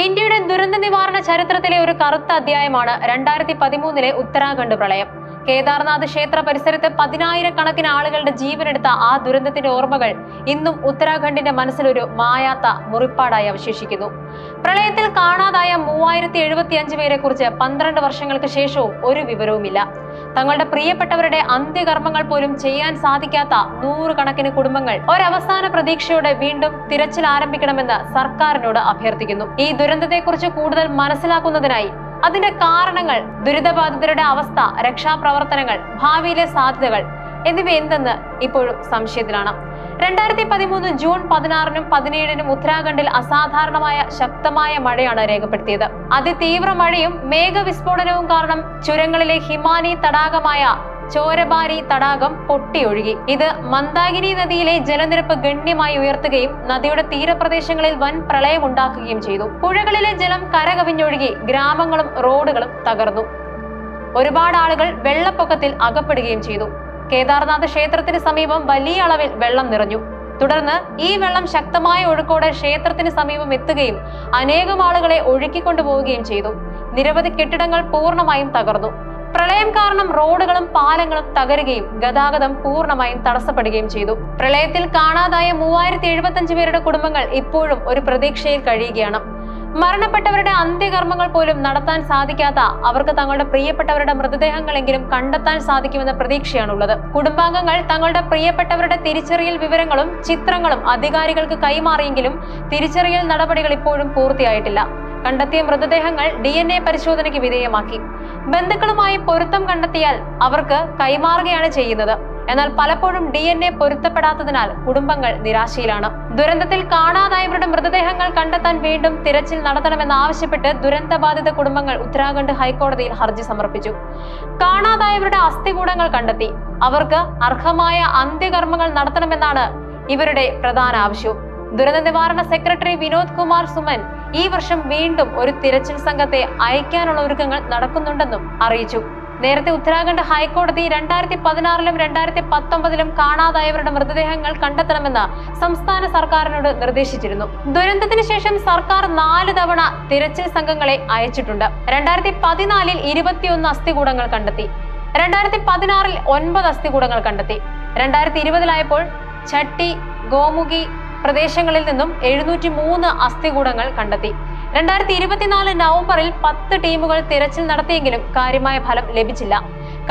ഇന്ത്യയുടെ ദുരന്ത നിവാരണ ചരിത്രത്തിലെ ഒരു കറുത്ത അധ്യായമാണ് രണ്ടായിരത്തി പതിമൂന്നിലെ ഉത്തരാഖണ്ഡ് പ്രളയം. കേദാർനാഥ് ക്ഷേത്ര പരിസരത്ത് പതിനായിരക്കണക്കിന് ആളുകളുടെ ജീവനെടുത്ത ആ ദുരന്തത്തിന്റെ ഓർമ്മകൾ ഇന്നും ഉത്തരാഖണ്ഡിന്റെ മനസ്സിലൊരു മായാത്ത മുറിപ്പാടായി അവശേഷിക്കുന്നു. പ്രളയത്തിൽ കാണാതായ മൂവായിരത്തി എഴുപത്തി അഞ്ച് പേരെ കുറിച്ച് പന്ത്രണ്ട് വർഷങ്ങൾക്ക് ശേഷവും ഒരു വിവരവുമില്ല. തങ്ങളുടെ പ്രിയപ്പെട്ടവരുടെ അന്ത്യകർമ്മങ്ങൾ പോലും ചെയ്യാൻ സാധിക്കാത്ത നൂറുകണക്കിന് കുടുംബങ്ങൾ ഒരവസാന പ്രതീക്ഷയോടെ വീണ്ടും തിരച്ചിൽ ആരംഭിക്കണമെന്ന് സർക്കാരിനോട് അഭ്യർത്ഥിക്കുന്നു. ഈ ദുരന്തത്തെക്കുറിച്ച് കൂടുതൽ മനസ്സിലാക്കുന്നതിനായി അതിന്റെ കാരണങ്ങൾ ദുരിതബാധിതരുടെ അവസ്ഥ രക്ഷാപ്രവർത്തനങ്ങൾ ഭാവിയിലെ സാധ്യതകൾ എന്നിവ എന്തെന്ന് ഇപ്പോഴും സംശയത്തിലാണ്. രണ്ടായിരത്തി പതിമൂന്ന് ജൂൺ പതിനാറിനും പതിനേഴിനും ഉത്തരാഖണ്ഡിൽ അസാധാരണമായ ശക്തമായ മഴയാണ് രേഖപ്പെടുത്തിയത്. അതിതീവ്ര മഴയും മേഘവിസ്ഫോടനവും കാരണം ചുരങ്ങളിലെ ഹിമാനി തടാകമായ ചോരബാരി തടാകം പൊട്ടിയൊഴുകി. ഇത് മന്ദാകിനി നദിയിലെ ജലനിരപ്പ് ഗണ്യമായി ഉയർത്തുകയും നദിയുടെ തീരപ്രദേശങ്ങളിൽ വൻ പ്രളയമുണ്ടാക്കുകയും ചെയ്തു. പുഴകളിലെ ജലം കരകവിഞ്ഞൊഴുകി ഗ്രാമങ്ങളും റോഡുകളും തകർന്നു. ഒരുപാട് ആളുകൾ വെള്ളപ്പൊക്കത്തിൽ അകപ്പെടുകയും ചെയ്തു. കേദാർനാഥ് ക്ഷേത്രത്തിന് സമീപം വലിയ അളവിൽ വെള്ളം നിറഞ്ഞു. തുടർന്ന് ഈ വെള്ളം ശക്തമായ ഒഴുക്കോടെ ക്ഷേത്രത്തിന് സമീപം എത്തുകയും അനേകം ആളുകളെ ഒഴുക്കിക്കൊണ്ടുപോവുകയും ചെയ്തു. നിരവധി കെട്ടിടങ്ങൾ പൂർണമായും തകർന്നു. പ്രളയം കാരണം റോഡുകളും പാലങ്ങളും തകരുകയും ഗതാഗതം പൂർണമായും തടസ്സപ്പെടുകയും ചെയ്തു. പ്രളയത്തിൽ കാണാതായ മൂവായിരത്തി എഴുപത്തി പേരുടെ കുടുംബങ്ങൾ ഇപ്പോഴും ഒരു പ്രതീക്ഷയിൽ കഴിയുകയാണ്. മരണപ്പെട്ടവരുടെ അന്ത്യകർമ്മങ്ങൾ പോലും നടത്താൻ സാധിക്കാത്ത അവർക്ക് തങ്ങളുടെ പ്രിയപ്പെട്ടവരുടെ മൃതദേഹങ്ങളെങ്കിലും കണ്ടെത്താൻ സാധിക്കുമെന്ന പ്രതീക്ഷയാണുള്ളത്. കുടുംബാംഗങ്ങൾ തങ്ങളുടെ പ്രിയപ്പെട്ടവരുടെ തിരിച്ചറിയൽ വിവരങ്ങളും ചിത്രങ്ങളും അധികാരികൾക്ക് കൈമാറിയെങ്കിലും തിരിച്ചറിയൽ നടപടികൾ ഇപ്പോഴും പൂർത്തിയായിട്ടില്ല. കണ്ടെത്തിയ മൃതദേഹങ്ങൾ ഡി എൻ എ പരിശോധനയ്ക്ക് വിധേയമാക്കി. ബന്ധുക്കളുമായി പൊരുത്തം കണ്ടെത്തിയാൽ അവർക്ക് കൈമാറുകയാണ് ചെയ്യുന്നത്. എന്നാൽ പലപ്പോഴും ഡി എൻ എ പൊരുത്തപ്പെടാത്തതിനാൽ കുടുംബങ്ങൾ നിരാശയിലാണ്. ദുരന്തത്തിൽ കാണാതായവരുടെ മൃതദേഹങ്ങൾ കണ്ടെത്താൻ വീണ്ടും തിരച്ചിൽ നടത്തണമെന്നാവശ്യപ്പെട്ട് ദുരന്തബാധിത കുടുംബങ്ങൾ ഉത്തരാഖണ്ഡ് ഹൈക്കോടതിയിൽ ഹർജി സമർപ്പിച്ചു. കാണാതായവരുടെ അസ്ഥികൂടങ്ങൾ കണ്ടെത്തി. അവർക്ക് അർഹമായ അന്ത്യകർമ്മങ്ങൾ നടത്തണമെന്നാണ് ഇവരുടെ പ്രധാന ആവശ്യവും ദുരന്ത നിവാരണ സെക്രട്ടറി വിനോദ് കുമാർ സുമൻ ഈ വർഷം വീണ്ടും ഒരു തിരച്ചിൽ സംഘത്തെ അയക്കാനുള്ള ഒരുക്കങ്ങൾ നടക്കുന്നുണ്ടെന്നും അറിയിച്ചു. നേരത്തെ ഉത്തരാഖണ്ഡ് ഹൈക്കോടതി രണ്ടായിരത്തി പതിനാറിലും രണ്ടായിരത്തി പത്തൊമ്പതിലും കാണാതായവരുടെ മൃതദേഹങ്ങൾ കണ്ടെത്തണമെന്ന് സംസ്ഥാന സർക്കാരിനോട് നിർദ്ദേശിച്ചിരുന്നു. ദുരന്തത്തിന് ശേഷം സർക്കാർ നാല് തവണ തിരച്ചിൽ സംഘങ്ങളെ അയച്ചിട്ടുണ്ട്. രണ്ടായിരത്തി പതിനാലിൽ ഇരുപത്തിയൊന്ന് അസ്ഥികൂടങ്ങൾ കണ്ടെത്തി. രണ്ടായിരത്തി പതിനാറിൽ ഒൻപത് അസ്ഥികൂടങ്ങൾ കണ്ടെത്തി. രണ്ടായിരത്തി ഇരുപതിലായപ്പോൾ ചട്ടി ഗോമുഖി പ്രദേശങ്ങളിൽ നിന്നും എഴുന്നൂറ്റി മൂന്ന് അസ്ഥികൂടങ്ങൾ കണ്ടെത്തി. രണ്ടായിരത്തി ഇരുപത്തിനാല് നവംബറിൽ പത്ത് ടീമുകൾ തിരച്ചിൽ നടത്തിയെങ്കിലും കാര്യമായ ഫലം ലഭിച്ചില്ല.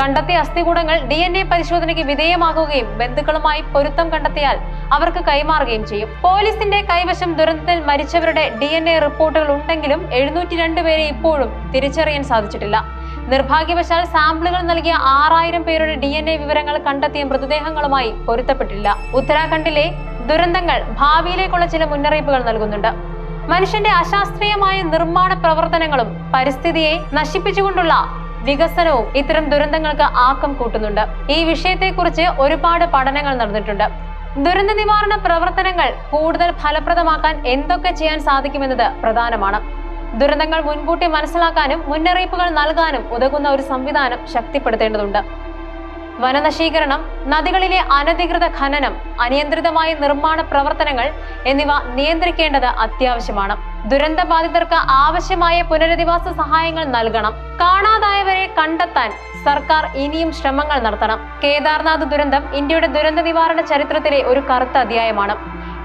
കണ്ടെത്തിയ അസ്ഥികൂടങ്ങൾ ഡി എൻ എ പരിശോധനയ്ക്ക് വിധേയമാക്കുകയും ബന്ധുക്കളുമായി പൊരുത്തം കണ്ടെത്തിയാൽ അവർക്ക് കൈമാറുകയും ചെയ്യും. പോലീസിന്റെ കൈവശം ദുരന്തത്തിൽ മരിച്ചവരുടെ ഡി എൻ എ റിപ്പോർട്ടുകൾ ഉണ്ടെങ്കിലും എഴുന്നൂറ്റി രണ്ട് പേരെ ഇപ്പോഴും തിരിച്ചറിയാൻ സാധിച്ചിട്ടില്ല. നിർഭാഗ്യവശാൽ സാമ്പിളുകൾ നൽകിയ ആറായിരം പേരുടെ ഡി എൻ എ വിവരങ്ങൾ കണ്ടെത്തിയ മൃതദേഹങ്ങളുമായി പൊരുത്തപ്പെട്ടില്ല. ഉത്തരാഖണ്ഡിലെ ദുരന്തങ്ങൾ ഭാവിയിലേക്കുള്ള ചില മുന്നറിയിപ്പുകൾ നൽകുന്നുണ്ട്. മനുഷ്യന്റെ അശാസ്ത്രീയമായ നിർമ്മാണ പ്രവർത്തനങ്ങളും പരിസ്ഥിതിയെ നശിപ്പിച്ചുകൊണ്ടുള്ള വികസനവും ഇത്തരം ദുരന്തങ്ങൾക്ക് ആക്കം കൂട്ടുന്നുണ്ട്. ഈ വിഷയത്തെക്കുറിച്ച് ഒരുപാട് പഠനങ്ങൾ നടന്നിട്ടുണ്ട്. ദുരന്ത നിവാരണ പ്രവർത്തനങ്ങൾ കൂടുതൽ ഫലപ്രദമാക്കാൻ എന്തൊക്കെ ചെയ്യാൻ സാധിക്കുമെന്നത് പ്രധാനമാണ്. ദുരന്തങ്ങൾ മുൻകൂട്ടി മനസ്സിലാക്കാനും മുന്നറിയിപ്പുകൾ നൽകാനും ഉതകുന്ന ഒരു സംവിധാനം ശക്തിപ്പെടുത്തേണ്ടതുണ്ട്. വനനശീകരണം നദികളിലെ അനധികൃത ഖനനം അനിയന്ത്രിതമായ നിർമ്മാണ പ്രവർത്തനങ്ങൾ എന്നിവ നിയന്ത്രിക്കേണ്ടത് അത്യാവശ്യമാണ്. ദുരന്തബാധിതർക്ക് ആവശ്യമായ പുനരധിവാസ സഹായങ്ങൾ നൽകണം. കാണാതായവരെ കണ്ടെത്താൻ സർക്കാർ ഇനിയും ശ്രമങ്ങൾ നടത്തണം. കേദാർനാഥ് ദുരന്തം ഇന്ത്യയുടെ ദുരന്ത നിവാരണ ചരിത്രത്തിലെ ഒരു കറുത്ത അധ്യായമാണ്.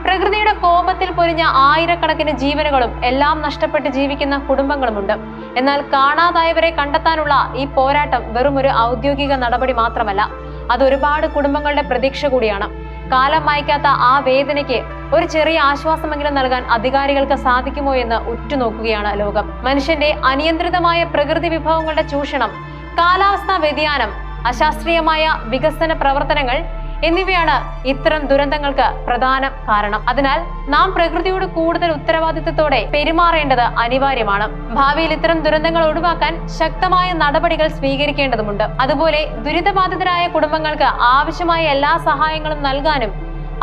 പ്രകൃതിയുടെ കോപത്തിൽ പൊരിഞ്ഞ ആയിരക്കണക്കിന് ജീവനുകളും എല്ലാം നഷ്ടപ്പെട്ട് ജീവിക്കുന്ന കുടുംബങ്ങളുമുണ്ട്. എന്നാൽ കാണാതായവരെ കണ്ടെത്താനുള്ള ഈ പോരാട്ടം വെറും ഒരു ഔദ്യോഗിക നടപടി മാത്രമല്ല അത് ഒരുപാട് കുടുംബങ്ങളുടെ പ്രതീക്ഷ കൂടിയാണ്. കാലം മായ്ക്കാത്ത ആ വേദനയ്ക്ക് ഒരു ചെറിയ ആശ്വാസമെങ്കിലും നൽകാൻ അധികാരികൾക്ക് സാധിക്കുമോ എന്ന് ഉറ്റുനോക്കുകയാണ് ലോകം. മനുഷ്യന്റെ അനിയന്ത്രിതമായ പ്രകൃതി വിഭവങ്ങളുടെ ചൂഷണം കാലാവസ്ഥാ വ്യതിയാനം അശാസ്ത്രീയമായ വികസന പ്രവർത്തനങ്ങൾ എന്നിവയാണ് ഇത്തരം ദുരന്തങ്ങൾക്ക് പ്രധാന കാരണം. അതിനാൽ നാം പ്രകൃതിയോട് കൂടുതൽ ഉത്തരവാദിത്തത്തോടെ പെരുമാറേണ്ടത് അനിവാര്യമാണ്. ഭാവിയിൽ ഇത്തരം ദുരന്തങ്ങൾ ഒഴിവാക്കാൻ ശക്തമായ നടപടികൾ സ്വീകരിക്കേണ്ടതുണ്ട് അതുപോലെ ദുരിതബാധിതരായ കുടുംബങ്ങൾക്ക് ആവശ്യമായ എല്ലാ സഹായങ്ങളും നൽകാനും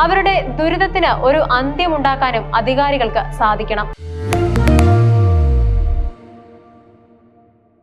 അവരുടെ ദുരിതത്തിന് ഒരു അന്ത്യമുണ്ടാക്കാനും അധികാരികൾക്ക് സാധിക്കണം.